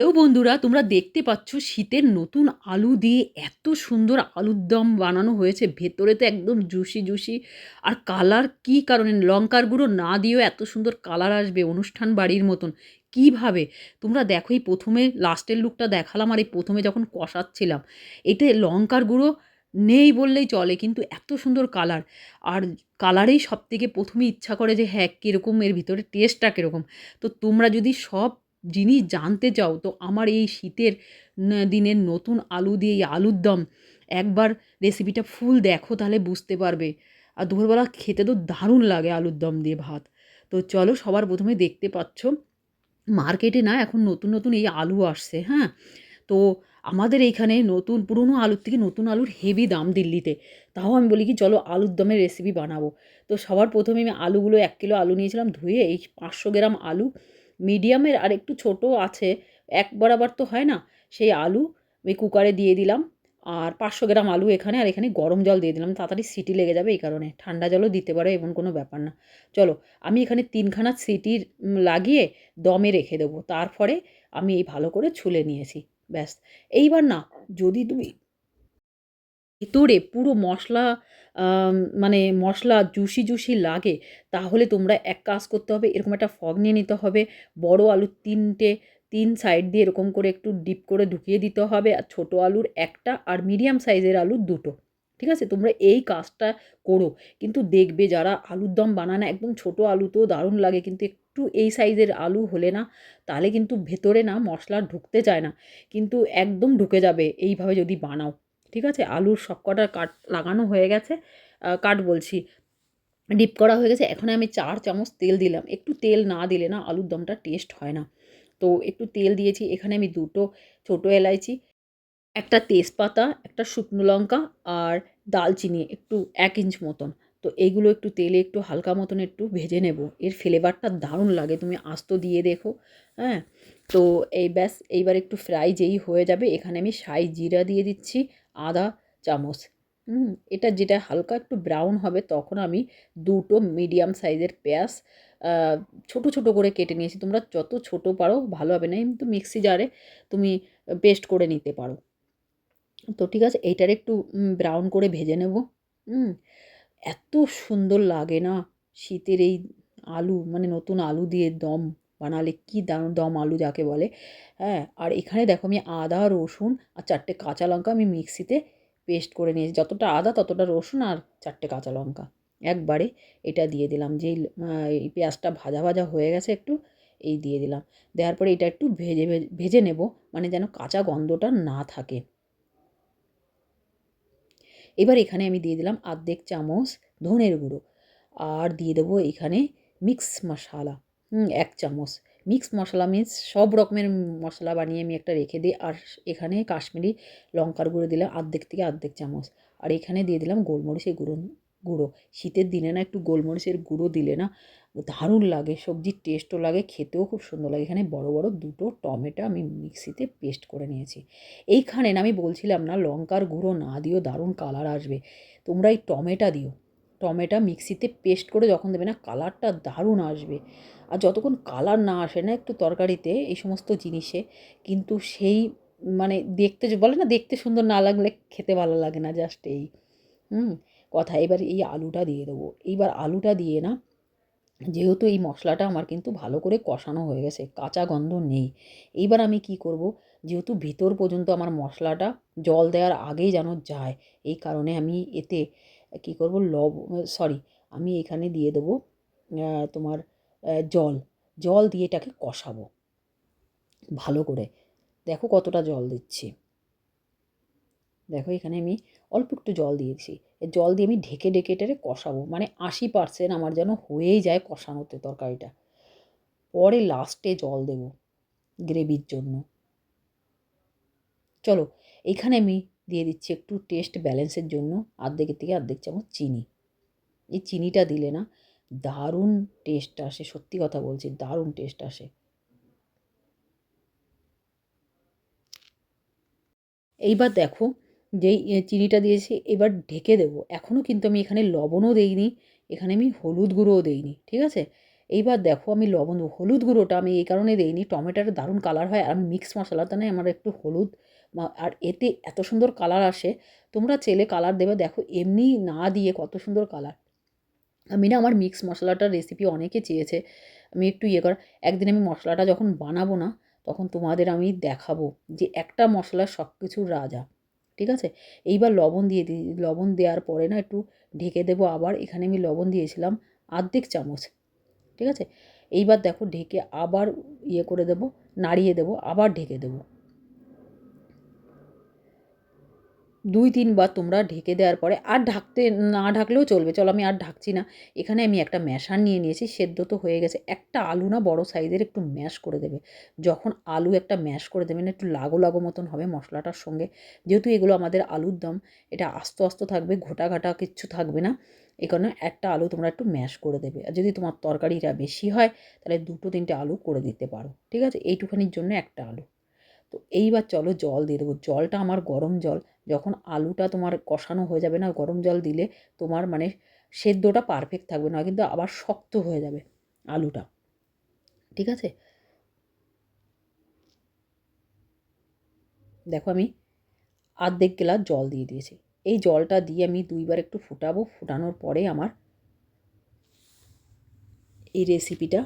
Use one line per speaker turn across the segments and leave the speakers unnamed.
Hello বন্ধুরা, তোমরা দেখতে পাচ্ছ শীতের নতুন আলু দিয়ে এত সুন্দর আলুর দম বানানো হয়েছে। ভেতরে তো একদম জুসি জুসি। আর কালার কি কারণে? লঙ্কার গুঁড়ো না দিয়েও এত সুন্দর কালার আসবে অনুষ্ঠান বাড়ির মতন। কীভাবে? তোমরা দেখো, এই প্রথমে, লাস্টের লুকটা দেখালাম আর এই প্রথমে যখন কষাচ্ছিলাম, এতে লঙ্কার গুঁড়ো নেই বললেই চলে, কিন্তু এত সুন্দর কালার। আর কালারেই সব থেকে প্রথমে ইচ্ছা করে যে হ্যাঁ কীরকম, এর ভিতরে টেস্টটা কীরকম? তো তোমরা যদি সব জিনিস জানতে চাও, তো আমার এই শীতের দিনের নতুন আলু দিয়ে এই আলুর দম, একবার রেসিপিটা ফুল দেখো তাহলে বুঝতে পারবে। আর দুপুরবেলা খেতে তো দারুণ লাগে আলুর দম দিয়ে ভাত। তো চলো সবার প্রথমে দেখতে পাচ্ছ, মার্কেটে না এখন নতুন নতুন এই আলু আসছে হ্যাঁ? তো আমাদের এইখানে নতুন, পুরনো আলুর থেকে নতুন আলুর হেভি দাম দিল্লিতে। তাও আমি বলি কি, চলো আলুর দমের রেসিপি বানাবো। তো সবার প্রথমে আমি আলুগুলো এক কিলো আলু নিয়েছিলাম, ধুয়ে এই পাঁচশো গ্রাম আলু মিডিয়ামের আর একটু ছোটো আছে এক বরাবর তো হয় না। সেই আলু আমি কুকারে দিয়ে দিলাম আর পাঁচশো গ্রাম আলু এখানে আর এখানে গরম জল দিয়ে দিলাম। তাড়াতাড়ি সিটি লেগে যাবে এই কারণে। ঠান্ডা জলও দিতে পারে এমন কোনো ব্যাপার না। চলো আমি এখানে তিনখানা উম, লাগিয়ে দমে রেখে দেবো। তারপরে আমি এই ভালো করে ছুলে নিয়েছি ব্যাস। এইবার না যদি তুমি ভেতরে পুরো মশলা মানে মশলা জুসি জুসি লাগে, তাহলে তোমরা এক কাজ করতে হবে, এরকম একটা ফগ নিয়ে নিতে হবে, বড় আলুর তিনটে, তিন সাইড দিয়ে এরকম করে একটু ডিপ করে ঢুকিয়ে দিতে হবে, আর ছোটো আলুর একটা আর মিডিয়াম সাইজের আলুর দুটো, ঠিক আছে? তোমরা এই কাজটা করো, কিন্তু দেখবে যারা আলুর দম বানানো একদম ছোটো আলু তো দারুণ লাগে, কিন্তু একটু এই সাইজের আলু হলে না, তাহলে কিন্তু ভেতরে না মশলা ঢুকতে চায় না, কিন্তু একদম ঢুকে যাবে, এইভাবে যদি বানাও। ঠিক আছে? আলুর সবকটা কাট লাগানো হয়ে গেছে। কাট বলছি। ডিপ করা হয়ে গেছে। এখন আমি চার চামচ তেল দিলাম। একটু তেল না দিলে না আলুর দমটা টেস্ট হয় না। তো একটু তেল দিয়েছি। এখানে আমি দুটো ছোটো এলাইচি, একটা তেজপাতা, একটা শুকনো লঙ্কা আর দালচিনি একটু এক ইঞ্চ মতন। তো এইগুলো একটু তেলে একটু হালকা মতন একটু ভেজে নেব। এর ফ্লেভারটা দারুণ লাগে, তুমি আস্ত দিয়ে দেখো হ্যাঁ? তো এই ব্যাস, এইবার একটু ফ্রাই যেই হয়ে যাবে, এখানে আমি সাই জিরা দিয়ে দিচ্ছি, আদা, চামচ, হুম? এটা যেটা হালকা একটু ব্রাউন হবে, তখন আমি দুটো মিডিয়াম সাইজের পেঁয়াজ ছোট ছোট করে কেটে নিয়েছি। তোমরা যত ছোট পারো, ভালো হবে না কিন্তু মিক্সি জারে তুমি পেস্ট করে নিতে পারো। তো ঠিক আছে, এইটার একটু ব্রাউন করে ভেজে নেব, হুম? এত সুন্দর লাগে না শীতের এই আলু মানে নতুন আলু দিয়ে দম বানালে কি দারুণ দম আলু যাকে বলে। হ্যাঁ আর এখানে দেখো আমি আদা, রসুন আর চারটে কাঁচা লঙ্কা আমি মিক্সিতে পেস্ট করে নিয়েছি। যতটা আদা ততটা রসুন আর চারটে কাঁচা লঙ্কা। একবারে এটা দিয়ে দিলাম। যেই এই পেঁয়াজটা ভাজা ভাজা হয়ে গেছে একটু, এই দিয়ে দিলাম। দেওয়ার পরে এটা একটু ভেজে ভেজে নেব মানে যেন কাঁচা গন্ধটা না থাকে। এবার এখানে আমি দিয়ে দিলাম আর্ধেক চামচ ধনের গুঁড়ো। আর দিয়ে দেবো এখানে মিক্স মশালা। এক চামচ। মিক্স মশলা মিন্স সব রকমের মশলা বানিয়ে আমি একটা রেখে দিই। আর এখানে কাশ্মীরি লঙ্কার গুঁড়ো দিলাম আর্ধেক থেকে আর্ধেক চামচ। আর এখানে দিয়ে দিলাম গোলমরিচের গুঁড়ো। গুঁড়ো। শীতের দিনে না একটু গোলমরিচের গুঁড়ো দিলে না দারুণ লাগে, সবজির টেস্টও লাগে, খেতেও খুব সুন্দর লাগে। এখানে বড় বড় দুটো টমেটো আমি মিক্সিতে পেস্ট করে নিয়েছি। এইখানে আমি বলছিলাম না, লঙ্কার গুঁড়ো না দিও, দারুণ কালার আসবে। তোমরা এই টমেটো দিও। টমেটো মিক্সিতে পেস্ট করে যখন দেবে না কালারটা দারুণ আসবে। আর যতক্ষণ কালার না আসে না একটু তরকারিতে, এই সমস্ত জিনিসে, কিন্তু সেই মানে দেখতে বলে না দেখতে সুন্দর না লাগলে খেতে ভালো লাগে না জাস্ট এই। হুম, কথা। এবার এই আলুটা দিয়ে দেবো। এইবার আলুটা দিয়ে না, যেহেতু এই মশলাটা আমার কিন্তু ভালো করে কষানো হয়ে গেছে, কাঁচা গন্ধ নেই। এইবার আমি কি করব, যেহেতু ভিতর পর্যন্ত আমার মশলাটা জল দেওয়ার আগেই যেন যায়, এই কারণে আমি এতে কি করব, লব, সরি, আমি এখানে দিয়ে দেবো তোমার জল। জল দিয়ে এটাকে কষাবো ভালো করে। দেখো কতটা জল দিচ্ছি। দেখো এখানে আমি অল্প একটু জল দিয়েছি জল দিয়ে আমি ঢেকে ঢেকে এটারে কষাবো। মানে আশি পার্সেন্ট আমার যেন হয়েই যায় কষানোতে তরকারিটা। পরে লাস্টে জল দেবো গ্রেভির জন্য। চলো, এখানে আমি দিয়ে দিচ্ছি একটু টেস্ট ব্যালেন্সের জন্য আর্ধেকের থেকে আর্ধেক চামচ চিনি। এই চিনিটা দিলে না দারুণ টেস্ট আসে, সত্যি কথা বলছি, দারুণ টেস্ট আসে। এইবার দেখো যেই চিনিটা দিয়েছি, এবার ঢেকে দেবো। এখনও কিন্তু আমি এখানে লবণও দেইনি, এখানে আমি হলুদ গুঁড়োও দেইনি, ঠিক আছে? এইবার দেখো আমি লবণ, হলুদ গুঁড়োটা আমি এই কারণে দিইনি, টমেটোর দারুণ কালার হয়, আর মিক্স মশলাতে নেই আমার একটু হলুদ আর এতে এত সুন্দর কালার আসে, তোমরা চেলে কালার দেবে, দেখো এমনি না দিয়ে কত সুন্দর কালার আমি না আমার মিক্স মশলাটার রেসিপি অনেকে চেয়েছে, আমি একটু ইয়ে কর, একদিন আমি মশলাটা যখন বানাবো না, তখন তোমাদের আমি দেখাবো যে একটা মশলা সব কিছুর রাজা। ঠিক আছে? এইবার লবণ দিয়ে দিই লবণ দেওয়ার পরে না একটু ঢেকে দেবো আবার। এখানে আমি লবণ দিয়েছিলাম আর্ধেক চামচ, ঠিক আছে? এইবার দেখো ঢেকে আবার ইয়ে করে দেবো, নাড়িয়ে দেবো, আবার ঢেকে দেবো। দুই তিনবার তোমরা ঢেকে দেওয়ার পরে আর ঢাকতে না ঢাকলেও চলবে। চলো আমি আর ঢাকছি না। এখানে আমি একটা ম্যাশার নিয়ে নিয়েছি, সেদ্ধ তো হয়ে গেছে। একটা আলু না বড় সাইজের একটু ম্যাশ করে দেবে। যখন আলু একটা ম্যাশ করে দেবে না, একটু লাগো লাগো মতন হবে মশলাটার সঙ্গে। যেহেতু এগুলো আমাদের আলুর দম, এটা আস্ত আস্ত থাকবে, ঘোটা ঘাটা কিচ্ছু থাকবে না। এই কারণে একটা আলু তোমরা একটু ম্যাশ করে দেবে। আর যদি তোমার তরকারিটা বেশি হয়, তাহলে দুটো তিনটে আলু করে দিতে পারো। ঠিক আছে? এইটুখানির জন্য একটা আলু। তো এইবার চলো জল দিয়ে দেবো। জলটা আমার গরম জল। যখন আলুটা তোমার কষানো হয়ে যাবে না, গরম জল দিলে তোমার মানে সেদ্ধটা পারফেক্ট থাকবে না কিন্তু আবার শক্ত হয়ে যাবে আলুটা। ঠিক আছে? দেখো আমি আর্ধেক গ্লাস জল দিয়ে দিয়েছি। এই জলটা দিয়ে আমি দুইবার একটু ফুটাবো। ফুটানোর পরে আমার এই রেসিপিটা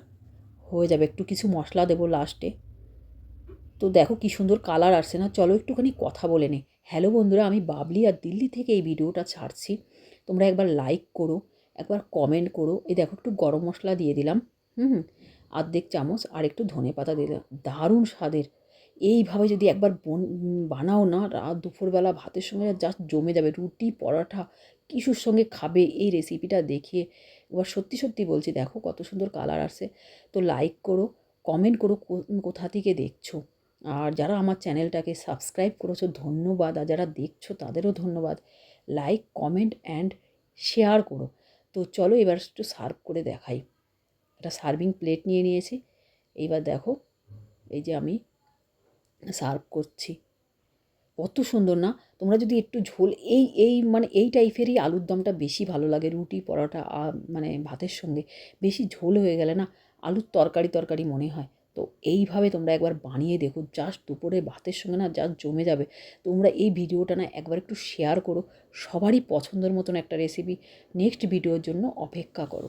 হয়ে যাবে। একটু কিছু মশলা দেবো লাস্টে তো দেখো কি সুন্দর কালার আসছে না? চলো একটুখানি কথা বলে নে হ্যালো বন্ধুরা, আমি বাবলি আর দিল্লি থেকে এই ভিডিওটা ছাড়ছি। তোমরা একবার লাইক করো, একবার কমেন্ট করো। এই দেখো একটু গরম মশলা দিয়ে দিলাম। হুম আর্ধেক চামচ আর একটু ধনে পাতা দিয়ে দিলাম। দারুণ স্বাদের। এইভাবে যদি একবার বন বানাও না, রাত দুপুরবেলা ভাতের সঙ্গে জাস্ট জমে যাবে। রুটি, পরোটা কিছুর সঙ্গে খাবে এই রেসিপিটা দেখিয়ে। এবার সত্যি সত্যি বলছি, দেখো কত সুন্দর কালার আসছে। তো লাইক করো কমেন্ট করো কোথা থেকে দেখছ? আর যারা আমার চ্যানেলটাকে সাবস্ক্রাইব করেছ, ধন্যবাদ। আর যারা দেখছ, তাদেরও ধন্যবাদ। লাইক কমেন্ট অ্যান্ড শেয়ার করো। তো চলো এবার একটু সার্ভ করে দেখাই। একটা সার্ভিং প্লেট নিয়ে নিয়েছি। এইবার দেখো, এই যে আমি সার্ভ করছি। কত সুন্দর না? তোমরা যদি একটু ঝোল, এই এই মানে এই টাইপেরই আলুর দমটা বেশি ভালো লাগে, রুটি, পরোটা মানে ভাতের সঙ্গে। বেশি ঝোল হয়ে গেলে না, আলুর তরকারি তরকারি মনে হয়। তো এইভাবে তোমরা একবার বানিয়ে দেখো। জাস্ট দুপুরে ভাতের সঙ্গে না জাস্ট জমে যাবে। তোমরা এই ভিডিওটা না একবার একটু শেয়ার করো। সবারই পছন্দের মতন একটা রেসিপি নেক্সট ভিডিওর জন্য অপেক্ষা করো।